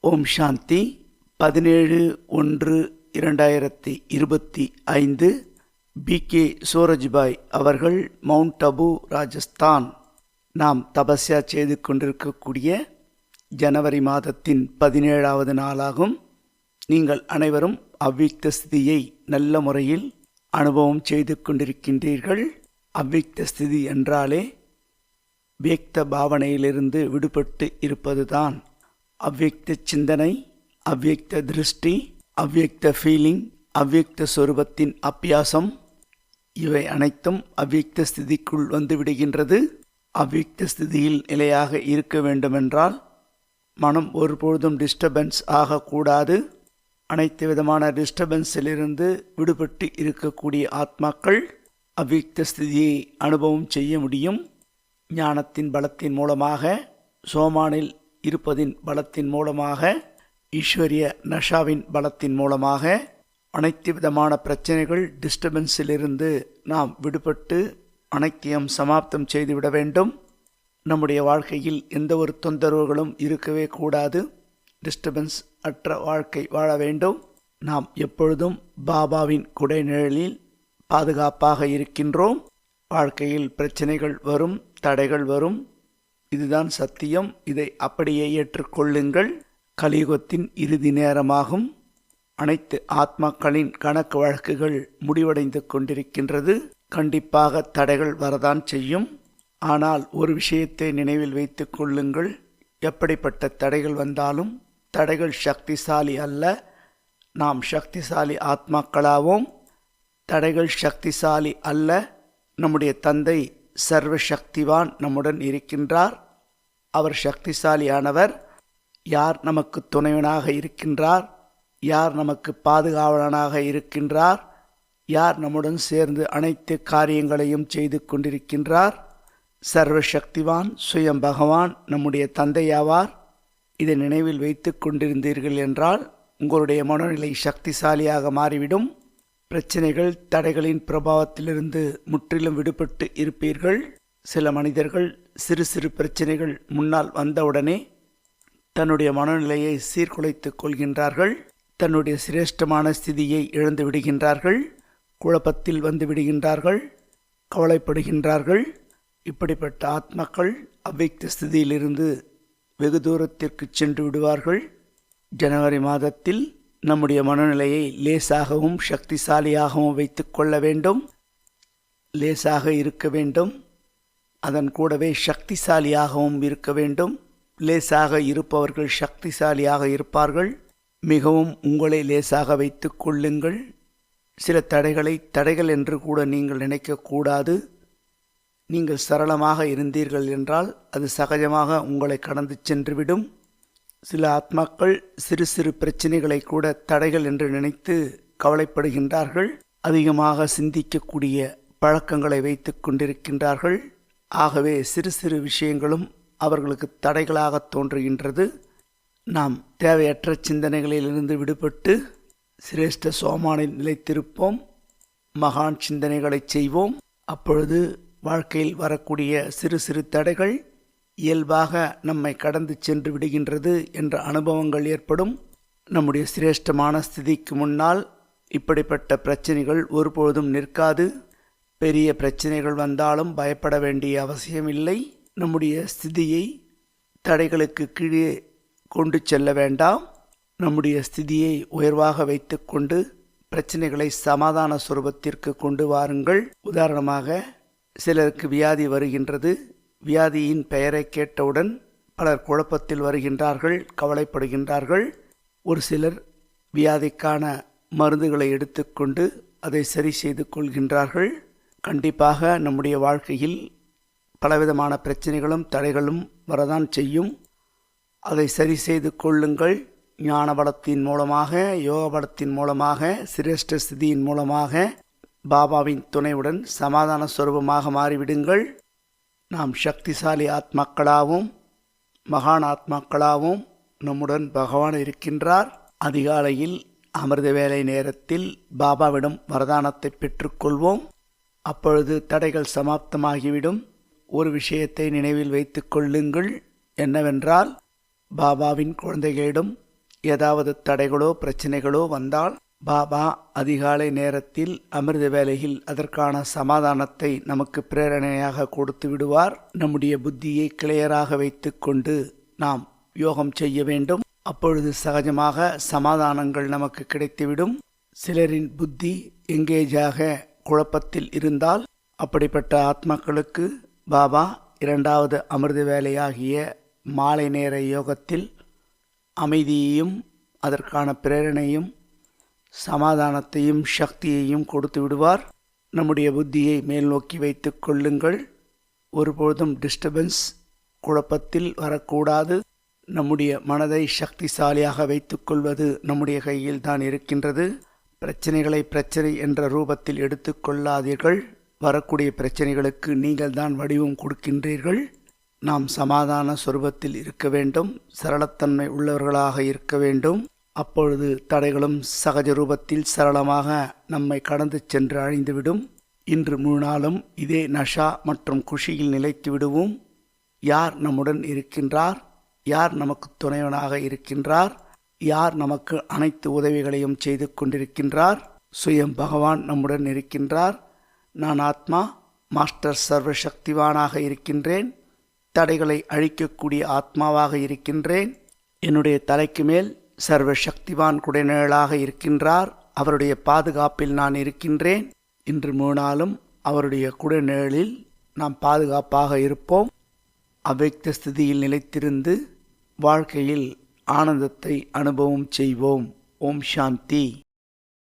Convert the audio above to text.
ஓம் சாந்தி. பதினேழு ஒன்று இரண்டாயிரத்தி இருபத்தி ஐந்து. பி. கே. சூரஜ்பாய் அவர்கள் மவுண்ட் அபு ராஜஸ்தான். நாம் தபஸ்யா செய்து கொண்டிருக்கக்கூடிய ஜனவரி மாதத்தின் பதினேழாவது நாளாகும். நீங்கள் அனைவரும் அவ்விக்த ஸ்திதியை நல்ல முறையில் அனுபவம் செய்து கொண்டிருக்கின்றீர்கள். அவ்விக்த ஸ்திதி என்றாலே வியக்த பாவனையிலிருந்து விடுபட்டு இருப்பதுதான். அவ்வியக்த சிந்தனை அவ்வியக்த திருஷ்டி அவ்வியக்த ஃபீலிங் அவ்வியக்த சொரூபத்தின் அப்பியாசம் இவை அனைத்தும் அவ்வியக்த ஸ்திதிக்குள் வந்து விடுகின்றது அவ்வியக்த ஸ்திதியில் நிலையாக இருக்க வேண்டுமென்றால் மனம் ஒருபொழுதும் டிஸ்டர்பன்ஸ் ஆகக்கூடாது. அனைத்து விதமான டிஸ்டர்பன்ஸிலிருந்து விடுபட்டு இருக்கக்கூடிய ஆத்மாக்கள் அவ்வியக்த ஸ்திதியை அனுபவம் செய்ய முடியும். ஞானத்தின் பலத்தின் மூலமாக சோமானில் இருப்பதின் பலத்தின் மூலமாக ஈஸ்வரிய நஷாவின் பலத்தின் மூலமாக அனைத்து விதமான பிரச்சனைகள் டிஸ்டர்பன்ஸிலிருந்து நாம் விடுபட்டு அனைத்தையும் சமாப்தம் செய்துவிட வேண்டும். நம்முடைய வாழ்க்கையில் எந்த ஒரு தொந்தரவுகளும் இருக்கவே கூடாது. டிஸ்டர்பன்ஸ் அற்ற வாழ்க்கை வாழ வேண்டும். நாம் எப்பொழுதும் பாபாவின் குடைநிழலில் பாதுகாப்பாக இருக்கின்றோம். வாழ்க்கையில் பிரச்சனைகள் வரும் தடைகள் வரும். இதுதான் சத்தியம். இதை அப்படியே ஏற்றுக்கொள்ளுங்கள். கலியுகத்தின் இறுதி நேரமாகும். அனைத்து ஆத்மாக்களின் கணக்கு வழக்குகள் முடிவடைந்து கொண்டிருக்கின்றது. கண்டிப்பாக தடைகள் வரதான் செய்யும். ஆனால் ஒரு விஷயத்தை நினைவில் வைத்துக் கொள்ளுங்கள். எப்படிப்பட்ட தடைகள் வந்தாலும் தடைகள் சக்திசாலி அல்ல. நாம் சக்திசாலி ஆத்மாக்களாவோம். தடைகள் சக்திசாலி அல்ல. நம்முடைய தந்தை சர்வ சக்திவான் நம்முடன் இருக்கின்றார். அவர் சக்திசாலியானவர். யார் நமக்கு துணைவனாக இருக்கின்றார்? யார் நமக்கு பாதுகாவலனாக இருக்கின்றார்? யார் நம்முடன் சேர்ந்து அனைத்து காரியங்களையும் செய்து கொண்டிருக்கின்றார்? சர்வ சக்திவான் சுயம் பகவான் நம்முடைய தந்தையாவார். இதை நினைவில் வைத்து கொண்டிருந்தீர்கள் என்றால் உங்களுடைய மனநிலை சக்திசாலியாக மாறிவிடும். பிரச்சனைகள் தடைகளின் பிரபாவத்திலிருந்து முற்றிலும் விடுபட்டு இருப்பீர்கள். சில மனிதர்கள் சிறு சிறு பிரச்சனைகள் முன்னால் வந்தவுடனே தன்னுடைய மனநிலையை சீர்குலைத்துக் கொள்கின்றார்கள். தன்னுடைய சிரேஷ்டமான ஸ்திதியை இழந்து விடுகின்றார்கள். குழப்பத்தில் வந்து விடுகின்றார்கள். கவலைப்படுகின்றார்கள். இப்படிப்பட்ட ஆத்மாக்கள் அவ்வைத்த ஸ்திதியிலிருந்து வெகு தூரத்திற்கு சென்று விடுவார்கள். ஜனவரி மாதத்தில் நம்முடைய மனநிலையை லேசாகவும் சக்திசாலியாகவும் வைத்து கொள்ள வேண்டும். லேசாக இருக்க வேண்டும். அதன் கூடவே சக்திசாலியாகவும் இருக்க வேண்டும். லேசாக இருப்பவர்கள் சக்திசாலியாக இருப்பார்கள். மிகவும் உங்களை லேசாக வைத்து கொள்ளுங்கள். சில தடைகளை தடைகள் என்று கூட நீங்கள் நினைக்கக்கூடாது நீங்கள் சரளமாக இருந்தீர்கள் என்றால் அது சகஜமாக உங்களை கடந்து சென்றுவிடும். சில ஆத்மாக்கள் சிறு சிறு பிரச்சனைகளை கூட தடைகள் என்று நினைத்து கவலைப்படுகின்றார்கள். அதிகமாக சிந்திக்கக்கூடிய பழக்கங்களை வைத்து கொண்டிருக்கின்றார்கள். ஆகவே சிறு சிறு விஷயங்களும் அவர்களுக்கு தடைகளாக தோன்றுகின்றது. நாம் தேவையற்ற சிந்தனைகளிலிருந்து விடுபட்டு சிரேஷ்ட சோமானில் நிலைத்திருப்போம். மகான் சிந்தனைகளை செய்வோம். அப்பொழுது வாழ்க்கையில் வரக்கூடிய சிறு சிறு தடைகள் இயல்பாக நம்மை கடந்து சென்று விடுகின்றது என்ற அனுபவங்கள் ஏற்படும். நம்முடைய சிரேஷ்டமான ஸ்திதிக்கு முன்னால் இப்படிப்பட்ட பிரச்சனைகள் ஒருபொழுதும் நிற்காது. பெரிய பிரச்சனைகள் வந்தாலும் பயப்பட வேண்டிய அவசியமில்லை. நம்முடைய ஸ்திதியை தடைகளுக்கு கீழே கொண்டு செல்ல வேண்டாம். நம்முடைய ஸ்திதியை உயர்வாக வைத்துக்கொண்டு பிரச்சனைகளை சமாதான சுரூபத்திற்கு கொண்டு வாருங்கள். உதாரணமாக சிலருக்கு வியாதி வருகின்றது. வியாதியின் பெயரை கேட்டவுடன் பலர் குழப்பத்தில் வருகின்றார்கள் கவலைப்படுகின்றார்கள். ஒரு சிலர் வியாதிக்கான மருந்துகளை எடுத்துக்கொண்டு அதை சரி செய்து கொள்கின்றார்கள். கண்டிப்பாக நம்முடைய வாழ்க்கையில் பலவிதமான பிரச்சனைகளும் தடைகளும் வரதான் செய்யும். அதை சரி செய்து கொள்ளுங்கள். ஞான பலத்தின் மூலமாக யோக பலத்தின் மூலமாக சிரேஷ்ட ஸ்திதியின் மூலமாக பாபாவின் துணையுடன் சமாதான சுரூபமாக மாறிவிடுங்கள். நாம் சக்திசாலி ஆத்மாக்களாகவும் மகான் ஆத்மாக்களாகவும் நம்முடன் பகவான் இருக்கின்றார். அதிகாலையில் அமிர்த வேலை நேரத்தில் பாபாவிடம் வரதானத்தை பெற்றுக்கொள்வோம். அப்பொழுது தடைகள் சமாப்தமாகிவிடும். ஒரு விஷயத்தை நினைவில் வைத்து கொள்ளுங்கள். என்னவென்றால் பாபாவின் குழந்தைகளிடம் ஏதாவது தடைகளோ பிரச்சனைகளோ வந்தால் பாபா அதிகாலை நேரத்தில் அமிர்த வேலையில் அதற்கான சமாதானத்தை நமக்கு பிரேரணையாக கொடுத்து விடுவார். நம்முடைய புத்தியை கிளியராக வைத்துக்கொண்டு நாம் யோகம் செய்ய வேண்டும். அப்பொழுது சகஜமாக சமாதானங்கள் நமக்கு கிடைத்துவிடும். சிலரின் புத்தி எங்கேஜாக குழப்பத்தில் இருந்தால் அப்படிப்பட்ட ஆத்மாக்களுக்கு பாபா இரண்டாவது அமிர்த வேலையாகிய மாலை நேர யோகத்தில் அமைதியையும் அதற்கான பிரேரணையும் சமாதானத்தையும் சக்தியையும் கொடுத்து விடுவார். நம்முடைய புத்தியை மேல் நோக்கி வைத்து கொள்ளுங்கள். ஒருபொழுதும் டிஸ்டர்பன்ஸ் குழப்பத்தில் வரக்கூடாது. நம்முடைய மனதை சக்திசாலியாக வைத்துக்கொள்வது நம்முடைய கையில் தான் இருக்கின்றது. பிரச்சனைகளை பிரச்சனை என்ற ரூபத்தில் எடுத்துக்கொள்ளாதீர்கள் வரக்கூடிய பிரச்சனைகளுக்கு நீங்கள் தான் வடிவம் கொடுக்கின்றீர்கள். நாம் சமாதான சொரூபத்தில் இருக்க வேண்டும். சரளத்தன்மை உள்ளவர்களாக இருக்க வேண்டும். அப்பொழுது தடைகளும் சகஜ ரூபத்தில் சரளமாக நம்மை கடந்து சென்று அழிந்துவிடும். இன்று முழு நாளும் இதே நஷா மற்றும் குஷியில் நிலைத்து விடுவோம். யார் நம்முடன் இருக்கின்றார்? யார் நமக்கு துணைவனாக இருக்கின்றார்? யார் நமக்கு அனைத்து உதவிகளையும் செய்து கொண்டிருக்கின்றார்? சுயம் பகவான் நம்முடன் இருக்கின்றார். நான் ஆத்மா மாஸ்டர் சர்வசக்திவானாக இருக்கின்றேன். தடைகளை அழிக்கக்கூடிய ஆத்மாவாக இருக்கின்றேன். என்னுடைய தலைக்கு மேல் சர்வ சக்திவான் குடைநிழலாக இருக்கின்றார். அவருடைய பாதுகாப்பில் நான் இருக்கின்றேன். இன்று மூணாலும் அவருடைய குடைநிழலில் நாம் பாதுகாப்பாக இருப்போம். அவ்வக்த ஸ்திதியில் நிலைத்திருந்து வாழ்க்கையில் ஆனந்தத்தை அனுபவம் செய்வோம். ஓம் சாந்தி.